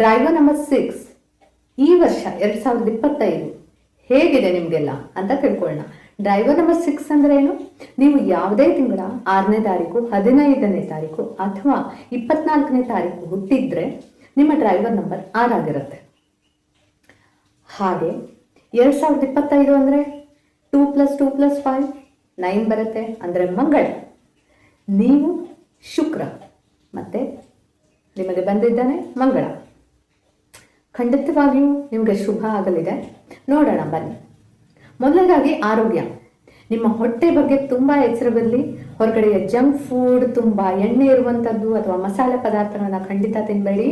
Driver number six ಈ ವರ್ಷ ಎರಡ್ ಸಾವಿರದ ಇಪ್ಪತ್ತೈದು ಹೇಗಿದೆ ನಿಮಗೆಲ್ಲ ಅಂತ ತಿಳ್ಕೊಳ್ಳೋಣ. ಡ್ರೈವರ್ ನಂಬರ್ ಸಿಕ್ಸ್ ಅಂದ್ರೆ ಏನು? ನೀವು ಯಾವುದೇ ತಿಂಗಳ ಆರನೇ ತಾರೀಕು, ಹದಿನೈದನೇ ತಾರೀಕು ಅಥವಾ ಇಪ್ಪತ್ನಾಲ್ಕನೇ ತಾರೀಕು ಹುಟ್ಟಿದ್ರೆ ನಿಮ್ಮ ಡ್ರೈವರ್ ನಂಬರ್ ಆರಾಗಿರುತ್ತೆ ಹಾಗೆ ಎರಡು ಸಾವಿರದ ಇಪ್ಪತ್ತೈದು ಅಂದರೆ two plus two plus five nine ಬರುತ್ತೆ ಅಂದರೆ ಮಂಗಳ. ನೀವು ಶುಕ್ರ. ಮತ್ತು ನಿಮಗೆ ಬಂದಿದ್ದಾನೆ ಮಂಗಳ. ಖಂಡಿತವಾಗಿಯೂ ನಿಮಗೆ ಶುಭ ಆಗಲಿದೆ. ನೋಡೋಣ, ಬನ್ನಿ. ಮೊದಲನೇದಾಗಿ ಆರೋಗ್ಯ. ನಿಮ್ಮ ಹೊಟ್ಟೆ ಬಗ್ಗೆ ತುಂಬ ಎಚ್ಚರವಿರಲಿ. ಹೊರಗಡೆಯ ಜಂಕ್ ಫುಡ್, ತುಂಬ ಎಣ್ಣೆ ಇರುವಂಥದ್ದು ಅಥವಾ ಮಸಾಲೆ ಪದಾರ್ಥಗಳನ್ನ ಖಂಡಿತ ತಿನ್ನಬೇಡಿ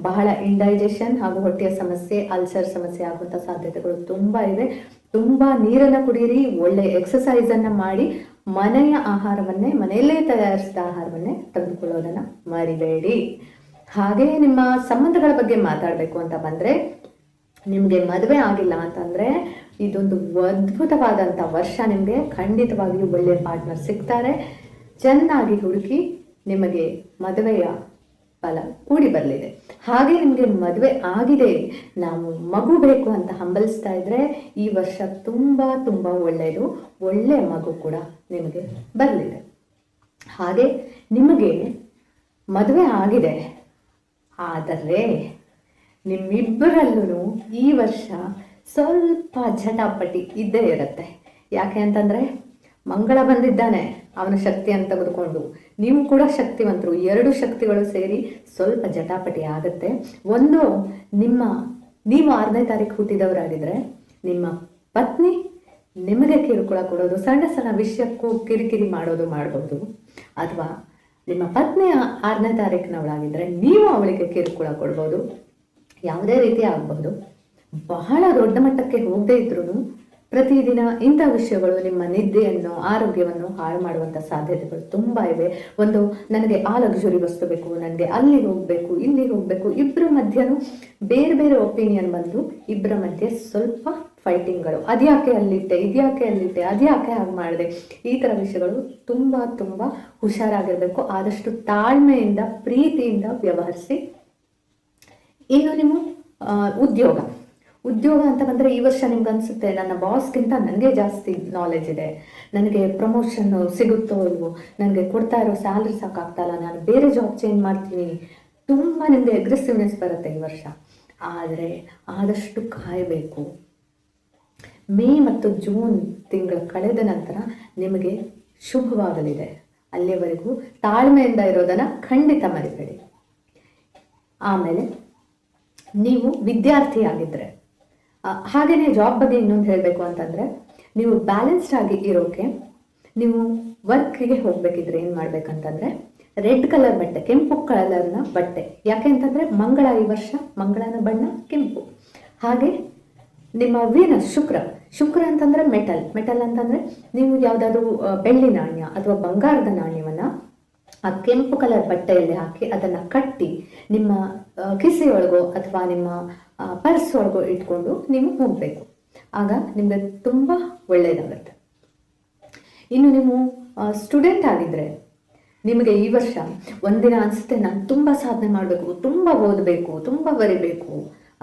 ಬಹಳ ಇಂಡೈಜೆಷನ್ ಹಾಗೂ ಹೊಟ್ಟೆಯ ಸಮಸ್ಯೆ, ಅಲ್ಸರ್ ಸಮಸ್ಯೆ ಆಗುವಂಥ ಸಾಧ್ಯತೆಗಳು ತುಂಬ ಇವೆ ತುಂಬ ನೀರನ್ನು ಕುಡಿಯಿರಿ, ಒಳ್ಳೆ ಎಕ್ಸಸೈಸನ್ನು ಮಾಡಿ, ಮನೆಯ ಆಹಾರವನ್ನೇ, ಮನೆಯಲ್ಲೇ ತಯಾರಿಸಿದ ಆಹಾರವನ್ನೇ ತೆಗೆದುಕೊಳ್ಳೋದನ್ನು ಮರಿಬೇಡಿ. ಹಾಗೆ ನಿಮ್ಮ ಸಂಬಂಧಗಳ ಬಗ್ಗೆ ಮಾತಾಡಬೇಕು ಅಂತ ಬಂದರೆ, ನಿಮಗೆ ಮದುವೆ ಆಗಿಲ್ಲ ಅಂತಂದರೆ, ಇದೊಂದು ಅದ್ಭುತವಾದಂಥ ವರ್ಷ ನಿಮಗೆ. ಖಂಡಿತವಾಗಿಯೂ ಒಳ್ಳೆಯ ಪಾರ್ಟ್ನರ್ ಸಿಗ್ತಾರೆ. ಚೆನ್ನಾಗಿ ಹುಡುಕಿ ನಿಮಗೆ ಮದುವೆಯ ಫಲ ಕೂಡಿ ಬರಲಿದೆ. ಹಾಗೆ ನಿಮಗೆ ಮದುವೆ ಆಗಿದೆ. ನಾವು ಮಗು ಬೇಕು ಅಂತ ಹಂಬಲಿಸ್ತಾ ಇದ್ರೆ, ಈ ವರ್ಷ ತುಂಬ ತುಂಬ ಒಳ್ಳೆಯದು. ಒಳ್ಳೆಯ ಮಗು ಕೂಡ ನಿಮಗೆ ಬರಲಿದೆ. ಹಾಗೆ ನಿಮಗೆ ಮದುವೆ ಆಗಿದೆ. ಆದರೆ ನಿಮ್ಮಿಬ್ಬರಲ್ಲೂ ಈ ವರ್ಷ ಸ್ವಲ್ಪ ಜಟಾಪಟಿ ಇದ್ದೇ ಇರುತ್ತೆ. ಯಾಕೆ ಅಂತಂದರೆ ಮಂಗಳ ಬಂದಿದ್ದಾನೆ, ಅವನ ಶಕ್ತಿಯನ್ನು ತೆಗೆದುಕೊಂಡು. ನೀವು ಕೂಡ ಶಕ್ತಿವಂತರು, ಎರಡು ಶಕ್ತಿಗಳು ಸೇರಿ ಸ್ವಲ್ಪ ಜಟಾಪಟಿ ಆಗುತ್ತೆ. ಒಂದು, ನಿಮ್ಮ, ನೀವು ಆರನೇ ತಾರೀಕು ಹುಟ್ಟಿದವರಾಗಿದ್ದರೆ ನಿಮ್ಮ ಪತ್ನಿ ನಿಮಗೆ ಕಿರುಕುಳ ಕೊಡೋದು, ಸಣ್ಣ ಸಣ್ಣ ವಿಷಯಕ್ಕೂ ಕಿರಿಕಿರಿ ಮಾಡೋದು ಮಾಡಬಹುದು ಅಥವಾ ನಿಮ್ಮ ಪತ್ನಿ ಆರನೇ ತಾರೀಕಿನವಳಾಗಿದ್ದರೆ ನೀವು ಅವಳಿಗೆ ಕಿರುಕುಳ ಕೊಡ್ಬೋದು. ಯಾವುದೇ ರೀತಿ ಆಗಬಹುದು. ಬಹಳ ದೊಡ್ಡ ಮಟ್ಟಕ್ಕೆ ಹೋಗದೇ ಇದ್ರೂ ಪ್ರತಿದಿನ ಇಂಥ ವಿಷಯಗಳು ನಿಮ್ಮ ನಿದ್ದೆಯನ್ನು, ಆರೋಗ್ಯವನ್ನು ಹಾಳು ಮಾಡುವಂಥ ಸಾಧ್ಯತೆಗಳು ತುಂಬ ಇವೆ. ಒಂದು ನನಗೆ ಆ ಲಕ್ಸುರಿ ವಸ್ತು ಬೇಕು, ನನಗೆ ಅಲ್ಲಿ ಹೋಗಬೇಕು, ಇಲ್ಲಿ ಹೋಗಬೇಕು ಇಬ್ಬರ ಮಧ್ಯನೂ ಬೇರೆ ಬೇರೆ ಒಪಿನಿಯನ್ ಬಂದು ಇಬ್ಬರ ಮಧ್ಯೆ ಸ್ವಲ್ಪ ಫೈಟಿಂಗ್ಗಳು ಅದ್ಯಾಕೆ ಅಲ್ಲಿಟ್ಟೆ ಇದ್ಯಾಕೆ ಅಲ್ಲಿಟ್ಟೆ ಅದ್ಯಾಕೆ ಹಾಗೆ ಮಾಡಿದೆ? ಈ ಥರ ವಿಷಯಗಳು ತುಂಬ ತುಂಬ ಹುಷಾರಾಗಿರಬೇಕು. ಆದಷ್ಟು ತಾಳ್ಮೆಯಿಂದ, ಪ್ರೀತಿಯಿಂದ ವ್ಯವಹರಿಸಿ. ಇನ್ನು ನಿಮ್ಮ ಉದ್ಯೋಗ. ಉದ್ಯೋಗ ಅಂತ ಬಂದರೆ ಈ ವರ್ಷ ನಿಮ್ಗೆ ಅನಿಸುತ್ತೆ, ನನ್ನ ಬಾಸ್ಗಿಂತ ನನಗೆ ಜಾಸ್ತಿ ನಾಲೆಜ್ ಇದೆ. ನನಗೆ ಪ್ರಮೋಷನ್ನು ಸಿಗುತ್ತೋ ಇಲ್ವೋ, ನನಗೆ ಕೊಡ್ತಾ ಇರೋ ಸ್ಯಾಲ್ರಿ ಸಾಕಾಗ್ತಲ್ಲ ನಾನು ಬೇರೆ ಜಾಬ್ ಚೇಂಜ್ ಮಾಡ್ತೀನಿ. ತುಂಬ ನಿಮಗೆ ಅಗ್ರೆಸಿವ್ನೆಸ್ ಬರುತ್ತೆ ಈ ವರ್ಷ. ಆದರೆ ಆದಷ್ಟು ಕಾಯಬೇಕು. ಮೇ ಮತ್ತು ಜೂನ್ ತಿಂಗಳು ಕಳೆದ ನಂತರ ನಿಮಗೆ ಶುಭವಾಗಲಿದೆ. ಅಲ್ಲಿಯವರೆಗೂ ತಾಳ್ಮೆಯಿಂದ ಇರೋದನ್ನು ಖಂಡಿತ ಮರಿಬೇಡಿ. ಆಮೇಲೆ ನೀವು ವಿದ್ಯಾರ್ಥಿಯಾಗಿದ್ದರೆ ಹಾಗೆಯೇ ಜಾಬ್ ಬಗ್ಗೆ ಇನ್ನೊಂದು ಹೇಳಬೇಕು ಅಂತಂದರೆ, ನೀವು ಬ್ಯಾಲೆನ್ಸ್ಡ್ ಆಗಿ ಇರೋಕೆ ನೀವು ವರ್ಕ್ಗೆ ಹೋಗಬೇಕಿದ್ರೆ ಏನು ಮಾಡಬೇಕಂತಂದರೆ ರೆಡ್ ಕಲರ್ ಬಟ್ಟೆ, ಕೆಂಪು ಕಲರ್ನ ಬಟ್ಟೆ. ಯಾಕೆ ಅಂತಂದರೆ ಮಂಗಳ ಈ ವರ್ಷ, ಮಂಗಳನ ಬಣ್ಣ, ಕೆಂಪು. ಹಾಗೆ ನಿಮ್ಮ ವೀನಸ್ ಶುಕ್ರ ಶುಕ್ರ ಅಂತಂದ್ರೆ ಮೆಟಲ್ ಮೆಟಲ್ ಅಂತಂದ್ರೆ ನೀವು ಯಾವ್ದಾದ್ರು ಬೆಳ್ಳಿ ನಾಣ್ಯ ಅಥವಾ ಬಂಗಾರದ ನಾಣ್ಯವನ್ನ ಆ ಕೆಂಪು ಕಲರ್ ಬಟ್ಟೆಯಲ್ಲಿ ಹಾಕಿ ಅದನ್ನ ಕಟ್ಟಿ ನಿಮ್ಮ ಕಿಸೆಯೊಳಗೋ ಅಥವಾ ನಿಮ್ಮ ಪರ್ಸ್ ಒಳಗೋ ಇಟ್ಕೊಂಡು ನೀವು ಹೋಗಬೇಕು. ಆಗ ನಿಮಗೆ ತುಂಬ ಒಳ್ಳೆಯದಾಗುತ್ತೆ ಇನ್ನು ನೀವು ಸ್ಟೂಡೆಂಟ್ ಆಗಿದ್ರೆ ನಿಮಗೆ ಈ ವರ್ಷ ಒಂದಿನ ಅನಿಸುತ್ತೆ, ನಾನು ತುಂಬ ಸಾಧನೆ ಮಾಡಬೇಕು, ತುಂಬ ಓದಬೇಕು, ತುಂಬ ಬರಿಬೇಕು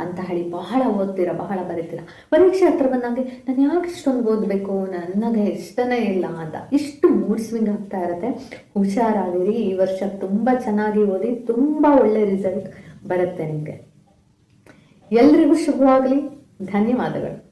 ಅಂತ ಹೇಳಿ ಬಹಳ ಓದ್ತೀರ, ಬಹಳ ಬರೀತೀರಾ? ಪರೀಕ್ಷೆ ಹತ್ರ ಬಂದಂಗೆ ನಾನು ಯಾಕೆ ಇಷ್ಟೊಂದು ಓದಬೇಕು? ನನಗೆ ಇಷ್ಟನೇ ಇಲ್ಲ ಅಂತ. ಇಷ್ಟು ಮೂಡ್ ಸ್ವಿಂಗ್ ಆಗ್ತಾ ಇರುತ್ತೆ. ಹುಷಾರಾಗಿರಿ, ಈ ವರ್ಷ ತುಂಬ ಚೆನ್ನಾಗಿ ಓದಿ, ತುಂಬ ಒಳ್ಳೆ ರಿಸಲ್ಟ್ ಬರುತ್ತೆ ನಿಮಗೆ. ಎಲ್ರಿಗೂ ಶುಭವಾಗಲಿ. ಧನ್ಯವಾದಗಳು.